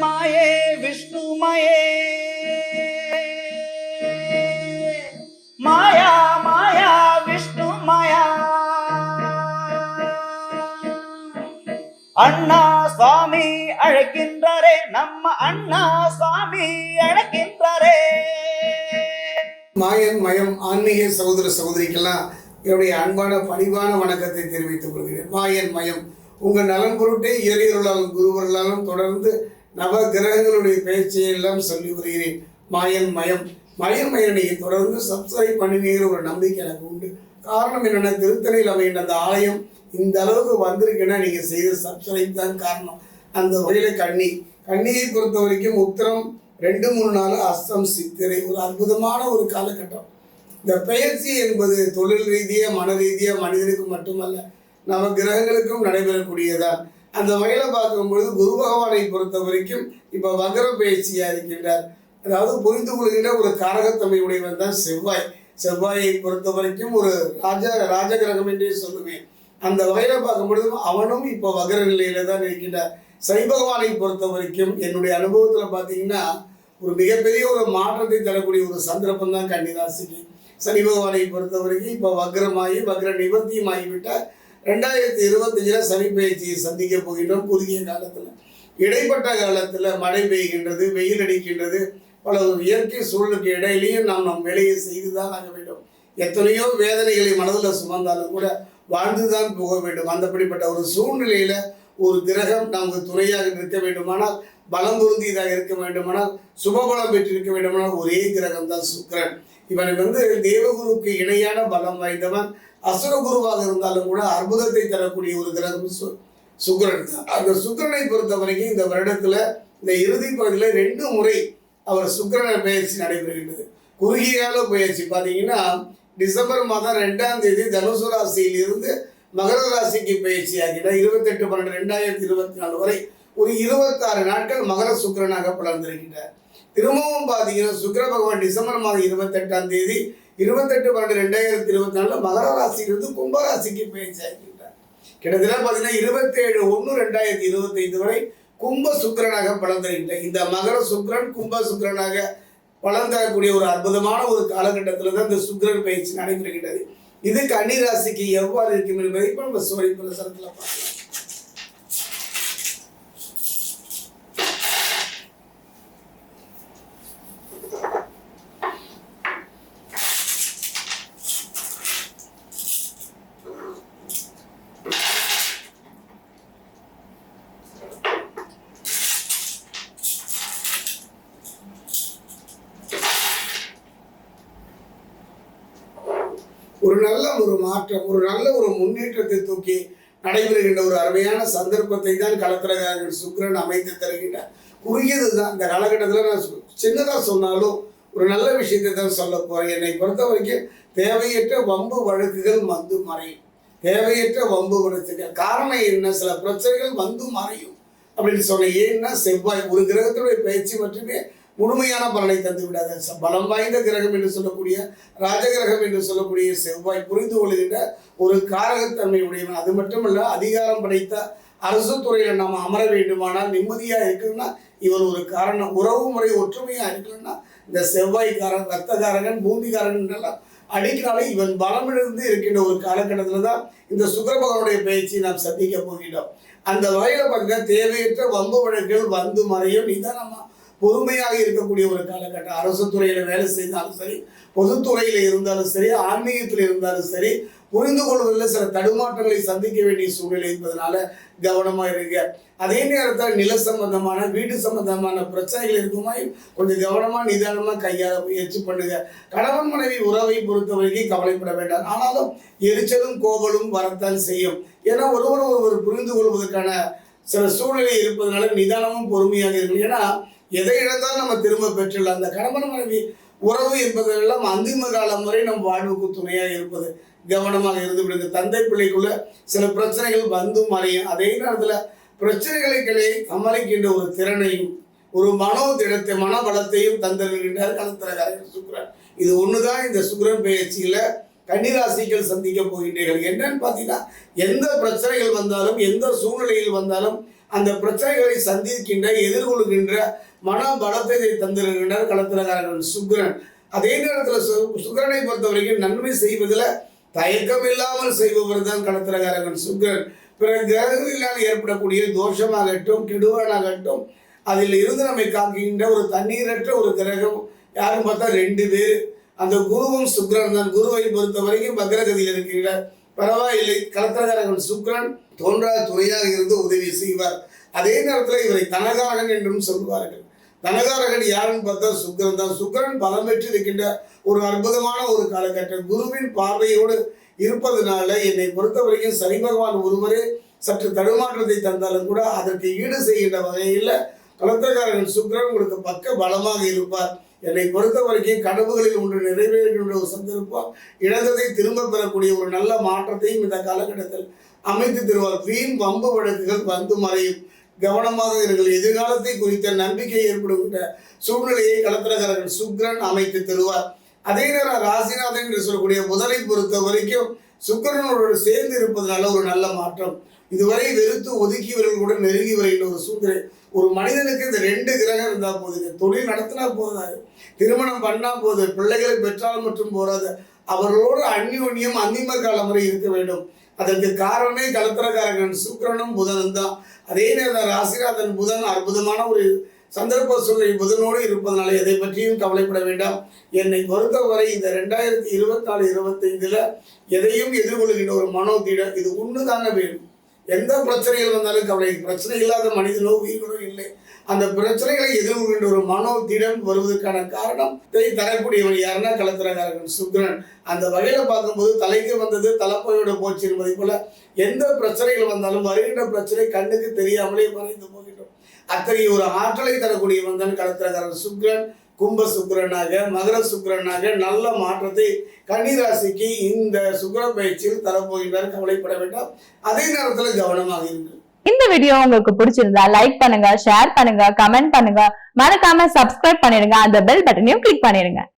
மாயே விஷ்ணுமயே. மாயா மாயா விஷ்ணு மாயா அண்ணா சுவாமி அழைக்கின்றாரே நம்ம அண்ணா சுவாமி அழைக்கின்றாரே. மாயன் மயம் ஆன்மீக சகோதர சகோதரிக்கெல்லாம் என்னுடைய அன்பான பணிவான வணக்கத்தை தெரிவித்துக் கொள்கிறேன். மாயன் மயம் உங்கள் நலன் பொருட்டே இறையர்களாலும் குருவர்களாலும் தொடர்ந்து நவ கிரகங்களுடைய பேச்சை எல்லாம் சொல்லி வருகிறேன் மாயன் மயம். மயம் மயனையை தொடர்ந்து சப்ஸ்கிரைப் பண்ணுவீங்கிற ஒரு நம்பிக்கை எனக்கு உண்டு. காரணம் என்னென்னா திருத்தணியில் அமைகின்ற அந்த ஆலயம் இந்த அளவுக்கு வந்திருக்குன்னா நீங்கள் செய்த சப்ஸ்கிரைப் தான் காரணம். அந்த வகையில் கண்ணி. கண்ணியை பொறுத்த வரைக்கும் உத்திரம் ரெண்டு மூணு நாள் அஸ்தம் சித்திரை ஒரு அற்புதமான ஒரு காலகட்டம். இந்த பயிற்சி என்பது தொழில் ரீதியாக மன ரீதியாக மனிதனுக்கு மட்டுமல்ல நவ கிரகங்களுக்கும் நடைபெறக்கூடியதான் அந்த வகையில் பார்க்கும்பொழுது குரு பகவானை பொறுத்த வரைக்கும் இப்போ வக்ர பயிற்சியாக இருக்கின்றார். அதாவது புரிந்து கொள்கின்ற ஒரு காரகத்தன்மை உடையவன் தான் செவ்வாய். செவ்வாயை பொறுத்த வரைக்கும் ஒரு ராஜ ராஜகிரகம் என்றே சொல்லுவேன் அந்த வகையில் பார்க்கும்பொழுது அவனும் இப்போ வகர நிலையில தான் இருக்கின்றார். சனி பகவானை பொறுத்த வரைக்கும் என்னுடைய அனுபவத்தில் பார்த்தீங்கன்னா ஒரு மிகப்பெரிய ஒரு மாற்றத்தை தரக்கூடிய ஒரு சந்தர்ப்பம் தான் கன்னிராசிக்கு. சனி பகவானை பொறுத்த வரைக்கும் இப்போ வக்ரமாகி வக்ர நிவர்த்தியும் ஆகிவிட்டால் ரெண்டாயிரத்தி இருபத்தஞ்சில் சனி பயிற்சியை சந்திக்க போகின்றோம். குறுகிய காலத்தில் இடைப்பட்ட காலத்தில் மழை பெய்கின்றது வெயில் அடிக்கின்றது பல இயற்கை சூழலுக்கு இடையிலையும் நாம் நம் வேலையை செய்து தான் ஆக வேண்டும். எத்தனையோ வேதனைகளை மனதில் சுமந்தாலும் கூட வாழ்ந்து தான் போக வேண்டும். அந்தப்படிப்பட்ட ஒரு சூழ்நிலையில் ஒரு கிரகம் நமக்கு துணையாக நிற்க வேண்டுமானால் பலம் பொருந்தியதாக இருக்க வேண்டுமானால் சுபபலம் பெற்றிருக்க வேண்டுமானால் ஒரே கிரகம் தான் சுக்கரன். இவன் வந்து தேவகுருக்கு இணையான பலம் வாய்ந்தவன் அசுரகுருவாக இருந்தாலும் கூட அற்புதத்தை தரக்கூடிய ஒரு கிரகம் சு- சுக்கிரன் தான். அந்த சுக்கிரனை பொறுத்த வரைக்கும் இந்த வருடத்துல இந்த இறுதி பகுதியில் ரெண்டு முறை அவர் சுக்கிரன பயிற்சி நடைபெறுகின்றது. குறுகியால பயிற்சி. பார்த்தீங்கன்னா டிசம்பர் மாதம் ரெண்டாம் தேதி தனுசு ராசியிலிருந்து மகர ராசிக்கு பயிற்சி ஆகினார் இருபத்தெட்டு பன்னெண்டு ரெண்டாயிரத்தி இருபத்தி நாலு வரை ஒரு இருபத்தாறு நாட்கள் மகர சுக்கிரனாக பிளந்திருக்கின்றார் திரும்பவும் பார்த்தீங்கன்னா சுக்கிர பகவான் டிசம்பர் மாதம் இருபத்தெட்டாம் தேதி இருபத்தெட்டு பன்னெண்டு ரெண்டாயிரத்தி இருபத்தி நாலில் மகர ராசியிலிருந்து கும்பராசிக்கு பயிற்சி ஆகின்றார் கிட்டத்தட்ட பார்த்தீங்கன்னா இருபத்தேழு ஒன்று ரெண்டாயிரத்தி இருபத்தைந்து வரை கும்ப சுக்கிரனாக பலந்திருக்கின்றார் இந்த மகர சுக்கிரன் கும்ப சுக்கிரனாக பலன் தரக்கூடிய ஒரு அற்புதமான ஒரு காலகட்டத்தில் தான் இந்த சுக்கிரன் பயிற்சி நடைபெறுகின்றது. இது கன்னி ராசிக்கு எவ்வாறு இருக்கும் என்பதை இப்போ நம்ம சோழி பிரசனத்தில் பார்க்கலாம். ஒரு நல்ல ஒரு மாற்றம் ஒரு நல்ல ஒரு முன்னேற்றத்தை தூக்கி நடைபெறுகின்ற ஒரு அருமையான சந்தர்ப்பத்தை தான் கலத்திரகாரர்கள் சுக்கிரன் அமைத்து தருகின்றார். குறுகியது தான் இந்த காலகட்டத்தில் நான் சின்னதாக சொன்னாலும் ஒரு நல்ல விஷயத்தை தான் சொல்ல போகிறேன் என்னை பொறுத்த வரைக்கும் தேவையற்ற வம்பு வழக்குகள் வந்து மறையும். தேவையற்ற வம்பு வழக்குகள். காரணம் என்ன? சில பிரச்சனைகள் வந்து மறையும். அப்படின்னு சொன்னேன். ஏன்னா செவ்வாய் ஒரு கிரகத்தினுடைய பயிற்சி மட்டுமே முழுமையான பலனை தந்து விடாது பலம் வாய்ந்த கிரகம் என்று சொல்லக்கூடிய ராஜகிரகம் என்று சொல்லக்கூடிய செவ்வாய் புரிந்து கொள்கின்ற ஒரு காரகத்தன்மை உடையவன். அது மட்டுமல்ல அதிகாரம் படைத்த அரசு துறையில் நாம் அமர வேண்டுமானால் நிம்மதியாக இருக்கணும்னா இவன் ஒரு காரணம். உறவு முறை ஒற்றுமையாக இருக்கணும்னா இந்த செவ்வாய்க்காரன் ரத்தகாரகன் பூமிகாரன் எல்லாம் அடிக்கிறாலே இவன் பலமிழந்து இருக்கின்ற ஒரு காலகட்டத்தில் தான் இந்த சுக்கிர பகவானுடைய பயிற்சியை நாம் சந்திக்க போகிறோம் அந்த வகையில் பார்த்தீங்கன்னா தேவையற்ற வம்பு வழக்குகள் வந்து மறையும். நிதானமாக பொறுமையாக இருக்கக்கூடிய ஒரு காலகட்டம். அரசு துறையில் வேலை செய்தாலும் சரி பொதுத்துறையில் இருந்தாலும் சரி ஆன்மீகத்தில் இருந்தாலும் சரி புரிந்து கொள்வதில் சில தடுமாற்றங்களை சந்திக்க வேண்டிய சூழ்நிலை என்பதனால கவனமாக இருங்க. அதே நேரத்தில் நில சம்பந்தமான வீடு சம்பந்தமான பிரச்சனைகள் இருக்குமாய் கொஞ்சம் கவனமாக நிதானமாக கையாள முயற்சி பண்ணுங்க. கணவன் மனைவி உறவை பொறுத்த வரைக்கும் கவலைப்பட வேண்டாம். ஆனாலும் எரிச்சலும் கோபலும் வரத்தான் செய்யும். ஏன்னா ஒருவர் ஒருவர் புரிந்து கொள்வதற்கான சில சூழ்நிலை இருப்பதனால நிதானமும் பொறுமையாக இருக்கும் ஏன்னா எதை இழந்தாலும் நம்ம திரும்ப பெற்றுள்ள அந்த கணவன் மனைவி உறவு என்பதெல்லாம் அந்திம காலம் வரை நம் வாழ்வுக்கு துணையாக இருப்பது. கவனமாக இருந்து விடுங்க. தந்தை பிள்ளைக்குள்ள சில பிரச்சனைகள் வந்தும் மறையும். அதே நேரத்தில் பிரச்சனைகளை சமாளிக்கின்ற ஒரு திறனையும் ஒரு மனோ திடத்தை மனபலத்தையும் தந்திருக்கின்றார் கலத்திரகாரர் சுக்ரன். இது ஒண்ணுதான். இந்த சுக்ரன் பயிற்சியில கன்னிராசிகள் சந்திக்க போகின்றீர்கள். என்னன்னு பார்த்தீங்கன்னா எந்த பிரச்சனைகள் வந்தாலும் எந்த சூழ்நிலையில் வந்தாலும் அந்த பிரச்சனைகளை சந்திக்கின்ற எதிர்கொள்கின்ற மனபலத்தை தந்திருக்கின்றார் களத்திரகாரர்கள் சுக்ரன் அதே நேரத்தில் சு- சுக்கிரனை பொறுத்த வரைக்கும் நன்மை செய்வதில் தயக்கம் இல்லாமல் செய்பவர் தான் களத்திரகாரகன் சுக்கிரன். பிற கிரகங்களினால் ஏற்படக்கூடிய தோஷமாகட்டும் கெடுவானாகட்டும் அதில் இருந்து நம்மை காக்கின்ற ஒரு தண்ணீரற்ற ஒரு கிரகம் யாரும் பார்த்தா ரெண்டு பேர். அந்த குருவும் சுக்கிரன் தான். குருவை பொறுத்த வரைக்கும் பக்ரகதியில் இருக்கிறார் பரவாயில்லை. கலத்திரகாரகன் சுக்கிரன் தோன்றா துணையாக இருந்து உதவி செய்வார். அதே நேரத்தில் இவரை தனகாரகன் என்றும் சொல்வார்கள். தனகாரகன் யாருன்னு பார்த்தா சுக்கிரன் தான். சுக்கிரன் பலம் பெற்று இருக்கின்ற ஒரு அற்புதமான ஒரு காலகட்டம். குருவின் பார்வையோடு இருப்பதனால என்னை பொறுத்த வரைக்கும் சனி பகவான் ஒருவரே சற்று தடுமாற்றத்தை தந்தாலும் கூட அதற்கு ஈடு செய்கின்ற வகையில் கலத்திரக்காரர்கள் சுக்கிரன் உங்களுக்கு பக்க பலமாக இருப்பார். என்னை பொறுத்த வரைக்கும் கனவுகளில் ஒன்று நிறைவேறுகின்ற ஒரு சந்தர்ப்பம் இழந்ததை திரும்ப பெறக்கூடிய ஒரு நல்ல மாற்றத்தையும் இந்த காலகட்டத்தில் அமைத்து தருவார். வீண் வம்பு வழக்குகள் வந்து மறையும். கவனமாக இருங்கள். எதிர்காலத்தை குறித்த நம்பிக்கை ஏற்படுகின்ற சூழ்நிலையை கலத்திரக்காரர்கள் சுக்கிரன் அமைத்து தருவார். அதே நேரம் ராசிநாதன் என்று சொல்லக்கூடிய முதலை பொறுத்த வரைக்கும் சுக்கரனோடு சேர்ந்து இருப்பதனால ஒரு நல்ல மாற்றம். இதுவரை வெறுத்து ஒதுக்கியவர்கள் கூட நெருங்கி வருகின்ற ஒரு சூழ்நிலை. ஒரு மனிதனுக்கு இந்த ரெண்டு கிரகம் இருந்தால் போதுங்க தொழில் நடத்தினா போதாது. திருமணம் பண்ணால் போது பிள்ளைகளை பெற்றால் மட்டும் போராது அவர்களோடு அந்யோன்யம் அந்திம காலம் வரை இருக்க வேண்டும். அதற்கு காரணமே கலத்திரக்காரகன். சுக்கிரனும் புதனும் தான். அதே நேரம் ராசிநாதன் புதன் அற்புதமான ஒரு சந்தர்ப்ப சூழ்நிலை புதனோடு இருப்பதனால எதை பற்றியும் கவலைப்பட வேண்டாம். என்னை பொறுத்தவரை இந்த ரெண்டாயிரத்தி இருபத்தி நாலு இருபத்தைந்துல எதையும் எதிர்கொள்கின்ற ஒரு மனோதீடம் இது ஒன்று தாங்க வேணும். எந்த பிரச்சனைகள் வந்தாலும் கவலை. பிரச்சனை இல்லாத மனிதனோ உயிர்களோ இல்லை. அந்த பிரச்சனைகளை எதிர்கொள்கின்ற ஒரு மனோ திடம் வருவதற்கான காரணம் இதை தரக்கூடியவன் யாருன்னா கலத்திரகாரகன் சுக்ரன். அந்த வகையில பார்க்கும்போது தலைக்கு வந்தது தலைப்பையோட போச்சு என்பதை போல எந்த பிரச்சனைகள் வந்தாலும் வருகின்ற பிரச்சனை கண்ணுக்கு தெரியாமலே மறைந்து போகின்றோம் அத்தகைய ஒரு ஆற்றலை தரக்கூடியவன் தான் கலத்திரகாரன் சுக்ரன். கும்ப சுக்கரனாக மகர சுக்கரனாக நல்ல மாற்றத்தை கன்னிராசிக்கு இந்த சுக்கர பயிற்சியில் தரப்போகின்றார். கவலைப்பட வேண்டாம். அதே நேரத்தில் கவனமாக இருங்கள். இந்த வீடியோ உங்களுக்கு பிடிச்சிருந்தா லைக் பண்ணுங்க ஷேர் பண்ணுங்க கமெண்ட் பண்ணுங்க. மறக்காம சப்ஸ்கிரைப் பண்ணிருங்க அந்த பெல் பட்டனையும் கிளிக் பண்ணிடுங்க.